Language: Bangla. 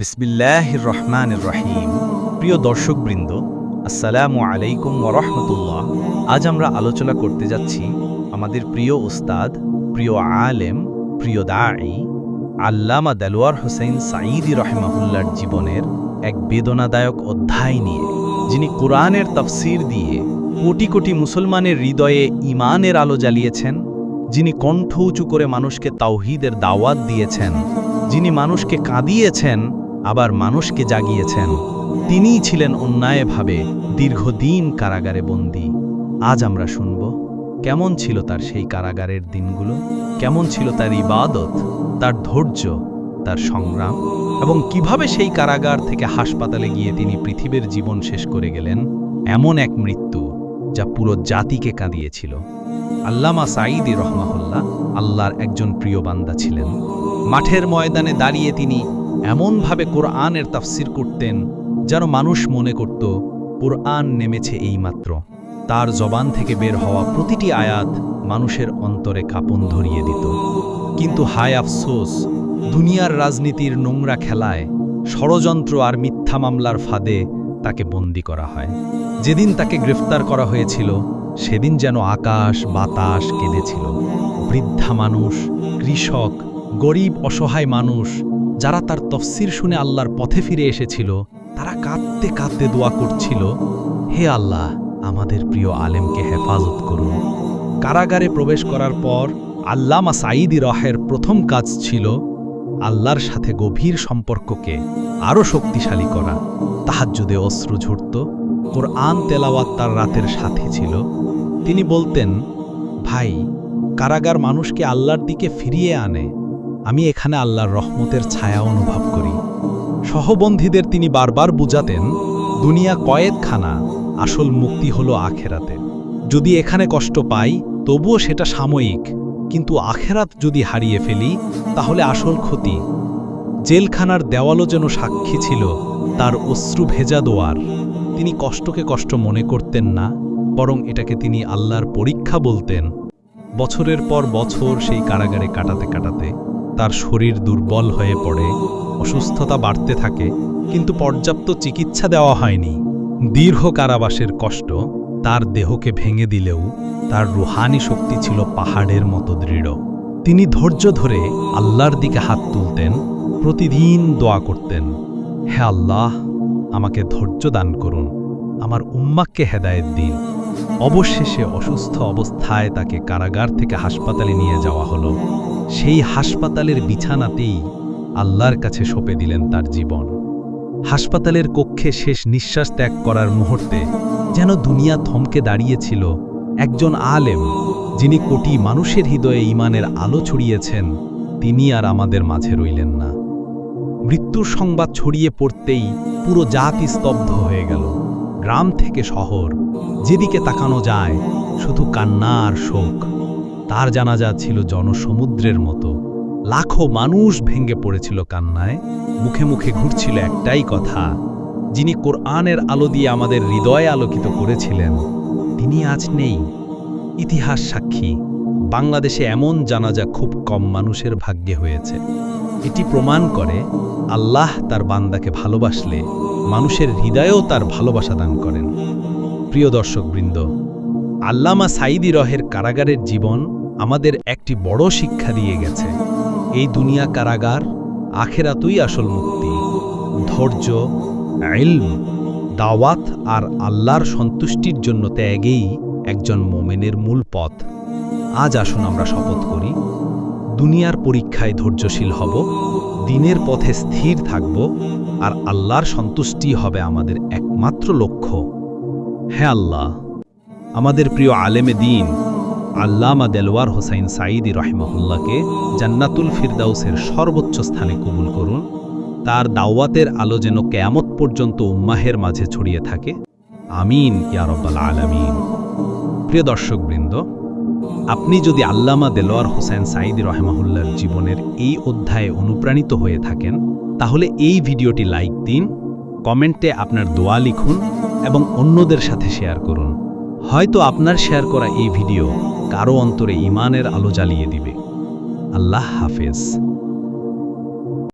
বিসমিল্লাহ রহমান রহিম প্রিয় দর্শকবৃন্দ, আসসালামু আলাইকুম ওরহমতুল্লাহ আজ আমরা আলোচনা করতে যাচ্ছি আমাদের প্রিয় উস্তাদ, প্রিয় আলেম, প্রিয় দায়ী আল্লামা দেলোয়ার হোসেন সাঈদি রহমাহুল্লার জীবনের এক বেদনাদায়ক অধ্যায় নিয়ে, যিনি কোরআনের তফসির দিয়ে কোটি কোটি মুসলমানের হৃদয়ে ইমানের আলো জ্বালিয়েছেন, যিনি কণ্ঠ উঁচু করে মানুষকে তাওহিদের দাওয়াত দিয়েছেন, যিনি মানুষকে কাঁদিয়েছেন আবার মানুষকে জাগিয়েছেন। তিনিই ছিলেন অন্যায়ভাবে দীর্ঘদিন কারাগারে বন্দী। আজ আমরা শুনব, কেমন ছিল তার সেই কারাগারের দিনগুলো? কেমন ছিল তার ইবাদত, তার ধৈর্য, তার সংগ্রাম? এবং কীভাবে সেই কারাগার থেকে হাসপাতালে গিয়ে তিনি পৃথিবীর জীবন শেষ করে গেলেন? এমন এক মৃত্যু যা পুরো জাতিকে কাঁদিয়েছিল। আল্লামা সাঈদি রহমাহুল্লাহ আল্লাহর একজন প্রিয় বান্দা ছিলেন। মাঠের ময়দানে দাঁড়িয়ে তিনি এমনভাবে কোরআনের তাফসির করতেন যেন মানুষ মনে করত, কোরআন নেমেছে এইমাত্র। তার জবান থেকে বের হওয়া প্রতিটি আয়াত মানুষের অন্তরে কাপন ধরিয়ে দিত। কিন্তু হায় আফসোস, দুনিয়ার রাজনীতির নোংরা খেলায় ষড়যন্ত্র আর মিথ্যা মামলার ফাঁদে তাকে বন্দি করা হয়। যেদিন তাকে গ্রেফতার করা হয়েছিল, সেদিন যেন আকাশ বাতাস কেঁদেছিল। বৃদ্ধা মানুষ, কৃষক, গরিব, অসহায় মানুষ যারা তার তফসির শুনে আল্লাহর পথে ফিরে এসেছিল, তারা কাঁদতে কাঁদতে দোয়া করছিল, হে আল্লাহ, আমাদের প্রিয় আলেমকে হেফাজত করুন। কারাগারে প্রবেশ করার পর আল্লামা সাঈদি রহের প্রথম কাজ ছিল আল্লাহর সাথে গভীর সম্পর্ককে আরও শক্তিশালী করা। তাহাজ্জুদে অশ্রু ঝরত, কোরআন তেলাওয়াত তার রাতের সাথে ছিল। তিনি বলতেন, ভাই, কারাগার মানুষকে আল্লাহর দিকে ফিরিয়ে আনে আমি এখানে আল্লাহর রহমতের ছায়া অনুভব করি। সহবন্ধীদের তিনি বারবার বুঝাতেন, দুনিয়া কয়েদখানা আসল মুক্তি হলো আখেরাতে। যদি এখানে কষ্ট পাই, তবুও সেটা সাময়িক। কিন্তু আখেরাত যদি হারিয়ে ফেলি, তাহলে আসল ক্ষতি। জেলখানার দেওয়ালও যেন সাক্ষী ছিল, তার অশ্রু ভেজা দোয়ার। তিনি কষ্টকে কষ্ট মনে করতেন না, বরং এটাকে তিনি আল্লাহর পরীক্ষা বলতেন। বছরের পর বছর সেই কারাগারে কাটাতে কাটাতে তার শরীর দুর্বল হয়ে পড়ে, অসুস্থতা বাড়তে থাকে, কিন্তু পর্যাপ্ত চিকিৎসা দেওয়া হয়নি। দীর্ঘ কারাবাসের কষ্ট তার দেহকে ভেঙে দিলেও তার রুহানি শক্তি ছিল পাহাড়ের মতো দৃঢ়। তিনি ধৈর্য ধরে আল্লাহর দিকে হাত তুলতেন, প্রতিদিন দোয়া করতেন, হে আল্লাহ, আমাকে ধৈর্য দান করুন, আমার উম্মাককে হেদায়েত দিন। অবশেষে অসুস্থ অবস্থায় তাকে কারাগার থেকে হাসপাতালে নিয়ে যাওয়া হলো। সেই হাসপাতালের বিছানাতেই আল্লাহর কাছে সঁপে দিলেন তার জীবন। হাসপাতালের কক্ষে শেষ নিঃশ্বাস ত্যাগ করার মুহূর্তে যেন দুনিয়া থমকে দাঁড়িয়েছিল একজন আলেম, যিনি কোটি মানুষের হৃদয়ে ইমানের আলো ছড়িয়েছেন, তিনি আর আমাদের মাঝে রইলেন না। মৃত্যুর সংবাদ ছড়িয়ে পড়তেই পুরো জাতি স্তব্ধ হয়ে গেল। গ্রাম থেকে শহর, যেদিকে তাকানো যায়, শুধু কান্না আর শোক। তার জানাজা ছিল জনসমুদ্রের মতো। লাখো মানুষ ভেঙে পড়েছিল কান্নায়। মুখে মুখে ঘুরছিল একটাই কথা, যিনি কোরআনের আলো দিয়ে আমাদের হৃদয় আলোকিত করেছিলেন, তিনি আজ নেই। ইতিহাস সাক্ষী, বাংলাদেশে এমন জানাজা খুব কম মানুষের ভাগ্যে হয়েছে। এটি প্রমাণ করে আল্লাহ তার বান্দাকে ভালোবাসলে মানুষের হৃদয়েও তার ভালোবাসা দান করেন। প্রিয় দর্শকবৃন্দ আল্লামা সাইদি রহের কারাগারের জীবন আমাদের একটি বড় শিক্ষা দিয়ে গেছে। এই দুনিয়া কারাগার আখেরাতুই আসল মুক্তি। ধৈর্য, ইলম, দাওয়াত আর আল্লাহর সন্তুষ্টির জন্য ত্যাগেই একজন মোমেনের মূল পথ। আজ আসুন আমরা শপথ করি, দুনিয়ার পরীক্ষায় ধৈর্যশীল হব, দিনের পথে স্থির থাকব আর আল্লাহর সন্তুষ্টি হবে আমাদের একমাত্র লক্ষ্য। হ্যাঁ আল্লাহ! আমাদের প্রিয় আলেমে দিন, আল্লামা দেলওয়ার হোসাইন সাঈদি রহমহুল্লাহকে জান্নাতুল ফিরদাউসের সর্বোচ্চ স্থানে কবুল করুন। তার দাওয়াতের আলো যেন কেয়ামত পর্যন্ত উম্মাহের মাঝে ছড়িয়ে থাকে। আমিন ইয়ারব্বাল আলামিন। প্রিয় দর্শকবৃন্দ, আপনি যদি আল্লামা দেলোয়ার হোসেন সাঈদি রহমাহুল্লার জীবনের এই অধ্যায়ে অনুপ্রাণিত হয়ে থাকেন, তাহলে এই ভিডিওটি লাইক দিন, কমেন্টে আপনার দোয়া লিখুন এবং অন্যদের সাথে শেয়ার করুন। হয়তো আপনার শেয়ার করা এই ভিডিও কারও অন্তরে ইমানের আলো জ্বালিয়ে দিবে। আল্লাহ হাফেজ।